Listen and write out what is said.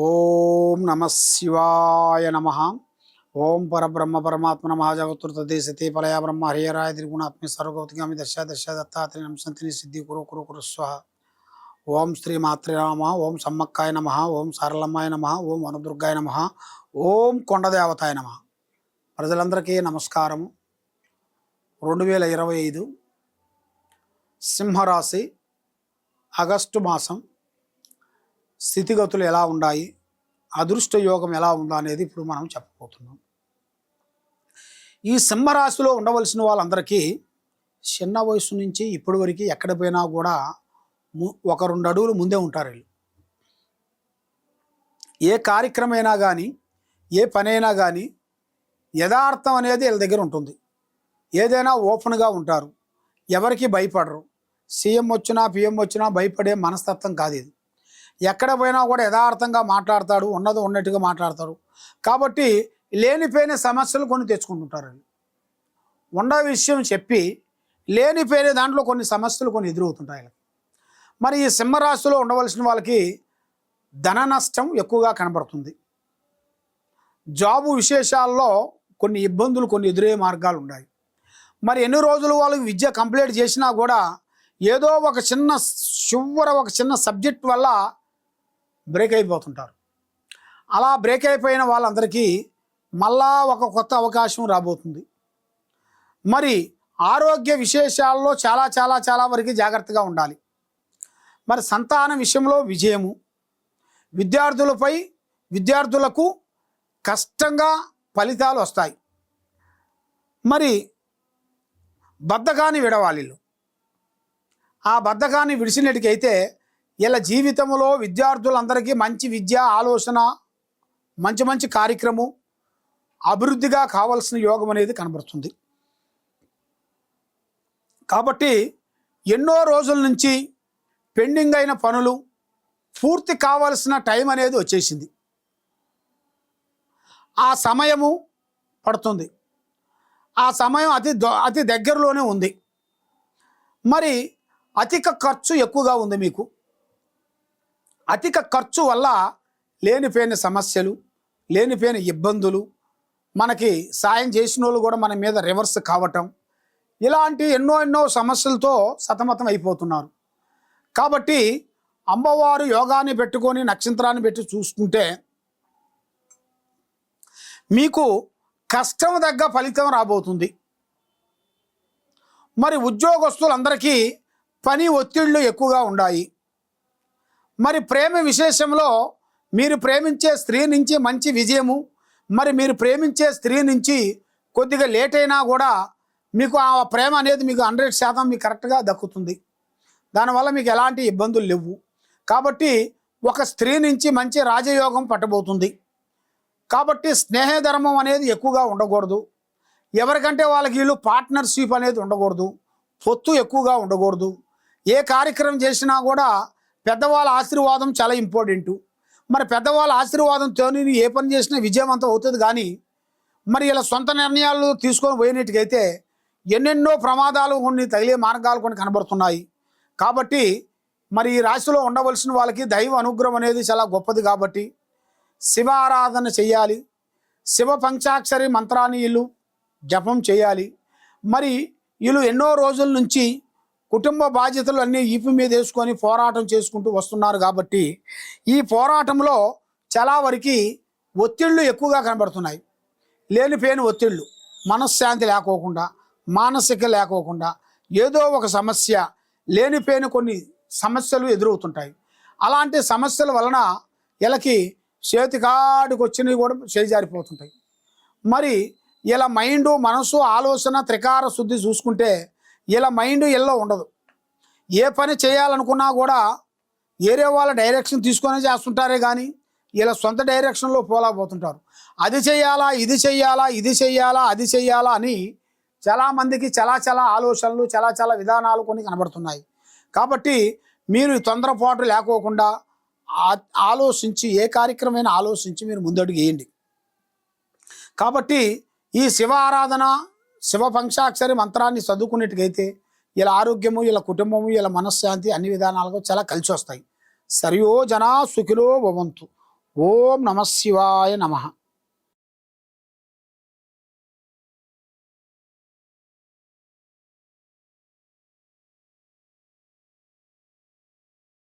ఓం నమ శివాయ నమ. ఓం పరబ్రహ్మ పరమాత్మ నమ. జగత్తుర్తదే సతీ పలయ బ్రహ్మ హరియరాయ త్రిగుణాత్మ సర్వగౌతిగామి దశ దశ దత్తాత్రి నంశంతిని సిద్ధి కురు కురు కురు స్వ. ఓం శ్రీ మాత్రే నమ. ఓం సమ్మక్కాయ నమ. ఓం సరళమ్మాయ నమ. ఓం వనదుర్గాయ నమ. ఓం కొండదేవతాయ నమ. ప్రజలందరికీ నమస్కారము. రెండు వేల ఇరవై ఐదు సింహరాశి ఆగస్టు మాసం స్థితిగతులు ఎలా ఉన్నాయి? అదృష్ట యోగం ఎలా ఉందా అనేది ఇప్పుడు మనం చెప్పబోతున్నాం. ఈ సింహరాశిలో ఉండవలసిన వాళ్ళందరికీ చిన్న వయసు నుంచి ఇప్పటి వరకు ఎక్కడ పోయినా కూడా ము- ఒక రెండు అడుగులు ముందే ఉంటారు వీళ్ళు. ఏ కార్యక్రమైనా కానీ ఏ పనైనా కానీ యథార్థం అనేది వీళ్ళ దగ్గర ఉంటుంది. ఏదైనా ఓపెన్గా ఉంటారు. ఎవరికి భయపడరు. సీఎం వచ్చినా పిఎం వచ్చినా భయపడే మనస్తత్వం కాదు ఇది. ఎక్కడ పోయినా కూడా యథార్థంగా మాట్లాడతాడు ఉన్నది ఉన్నట్టుగా మాట్లాడతాడు. కాబట్టి లేనిపోయిన సమస్యలు కొన్ని తెచ్చుకుంటుంటారు ఉన్న విషయం చెప్పి లేనిపోయిన దాంట్లో కొన్ని సమస్యలు కొన్ని ఎదురవుతుంటాయి మరి ఈ సింహరాశిలో ఉండవలసిన వాళ్ళకి ధన నష్టం ఎక్కువగా కనబడుతుంది. జాబు విశేషాల్లో కొన్ని ఇబ్బందులు కొన్ని ఎదురయ్యే మార్గాలు ఉన్నాయి. మరి ఎన్ని రోజులు వాళ్ళు విద్య కంప్లీట్ చేసినా కూడా ఏదో ఒక చిన్న చివర ఒక చిన్న సబ్జెక్ట్ వల్ల బ్రేక్ అయిపోతుంటారు. అలా బ్రేక్ అయిపోయిన వాళ్ళందరికీ మళ్ళా ఒక కొత్త అవకాశం రాబోతుంది. మరి ఆరోగ్య విశేషాల్లో చాలా చాలా చాలా వరకు జాగ్రత్తగా ఉండాలి. మరి సంతాన విషయంలో విజయము. విద్యార్థులపై విద్యార్థులకు కష్టంగా ఫలితాలు వస్తాయి. మరి బద్ధకాన్ని విడవాలి ఆ బద్ధకాన్ని విడిచినట్టుకైతే ఇలా జీవితంలో విద్యార్థులందరికీ మంచి విద్య ఆలోచన మంచి మంచి కార్యక్రమం అభివృద్ధిగా కావాల్సిన యోగం అనేది కనబడుతుంది. కాబట్టి ఎన్నో రోజుల నుంచి పెండింగ్ అయిన పనులు పూర్తి కావాల్సిన టైం అనేది వచ్చేసింది. ఆ సమయము పడుతుంది. ఆ సమయం అతి దొ- అతి దగ్గరలోనే ఉంది. మరి అధిక ఖర్చు ఎక్కువగా ఉంది మీకు. అధిక ఖర్చు వల్ల లేనిపోయిన సమస్యలు లేనిపోయిన ఇబ్బందులు మనకి సాయం చేసిన వాళ్ళు కూడా మన మీద రివర్స్ కావటం ఇలాంటి ఎన్నో ఎన్నో సమస్యలతో సతమతం అయిపోతున్నారు. కాబట్టి అమ్మవారు యోగాన్ని పెట్టుకొని నక్షత్రాన్ని పెట్టి చూసుకుంటే మీకు కష్టం తగ్గ ఫలితం రాబోతుంది. మరి ఉద్యోగస్తులందరికీ పని ఒత్తిళ్ళు ఎక్కువగా ఉన్నాయి మరి ప్రేమ విశేషంలో మీరు ప్రేమించే స్త్రీ నుంచి మంచి విజయము మరి మీరు ప్రేమించే స్త్రీ నుంచి కొద్దిగా లేట్ అయినా కూడా మీకు ఆ ప్రేమ అనేది మీకు హండ్రెడ్ శాతం మీకు కరెక్ట్గా దక్కుతుంది. దానివల్ల మీకు ఎలాంటి ఇబ్బందులు లేవు. కాబట్టి ఒక స్త్రీ నుంచి మంచి రాజయోగం పట్టబోతుంది. కాబట్టి స్నేహధర్మం అనేది ఎక్కువగా ఉండకూడదు. ఎవరికంటే వాళ్ళకి వీళ్ళు పార్ట్నర్షిప్ అనేది ఉండకూడదు. పొత్తు ఎక్కువగా ఉండకూడదు. ఏ కార్యక్రమం చేసినా కూడా పెద్దవాళ్ళ ఆశీర్వాదం చాలా ఇంపార్టెంట్. మరి పెద్దవాళ్ళ ఆశీర్వాదంతో నేను ఏ పని చేసినా విజయవంతం అవుతుంది కానీ మరి ఇలా సొంత నిర్ణయాలు తీసుకొని పోయినట్టుకైతే ఎన్నెన్నో ప్రమాదాలు కొన్ని తగిలే మార్గాలు కొన్ని కనబడుతున్నాయి. కాబట్టి మరి ఈ రాశిలో ఉండవలసిన వాళ్ళకి దైవ అనుగ్రహం అనేది చాలా గొప్పది కాబట్టి శివ ఆరాధన చేయాలి శివ పంచాక్షరి మంత్రాన్ని వీళ్ళు జపం చేయాలి. మరి వీళ్ళు ఎన్నో రోజుల నుంచి కుటుంబ బాధ్యతలు అన్నీ ఈపు మీద వేసుకొని పోరాటం చేసుకుంటూ వస్తున్నారు కాబట్టి ఈ పోరాటంలో చాలా వరకు ఒత్తిళ్ళు ఎక్కువగా కనబడుతున్నాయి. లేనిపోయిన ఒత్తిళ్ళు మనశ్శాంతి లేకోకుండా మానసిక లేకోకుండా ఏదో ఒక సమస్య లేనిపోయిన కొన్ని సమస్యలు ఎదురవుతుంటాయి. అలాంటి సమస్యల వలన వీళ్ళకి చేతికాడికి వచ్చినవి కూడా చేజారిపోతుంటాయి మరి ఇలా మైండ్ మనసు ఆలోచన త్రికార శుద్ధి చూసుకుంటే ఇలా మైండ్ ఎల్లో ఉండదు. ఏ పని చేయాలనుకున్నా కూడా ఏరే వాళ్ళ డైరెక్షన్ తీసుకొని చేస్తుంటారే కానీ ఇలా సొంత డైరెక్షన్లో పోలేకపోతుంటారు. అది చెయ్యాలా ఇది చెయ్యాలా ఇది చెయ్యాలా అది చెయ్యాలా అని చాలామందికి చాలా చాలా ఆలోచనలు చాలా చాలా విధానాలు కొన్ని కనబడుతున్నాయి. కాబట్టి మీరు తొందరపాటు లేకోకుండా ఆలోచించి ఏ కార్యక్రమమైనా ఆలోచించి మీరు ముందడుగు వేయండి. కాబట్టి ఈ శివ ఆరాధన శివ మంత్రాన్ని చదువుకునేట్టుకైతే ఇలా ఆరోగ్యము ఇలా కుటుంబము ఇలా మనశ్శాంతి అన్ని విధానాలకు చాలా కలిసి వస్తాయి సరియో జనా సుఖిలో భవంతు. ఓం నమ శివాయ నమ.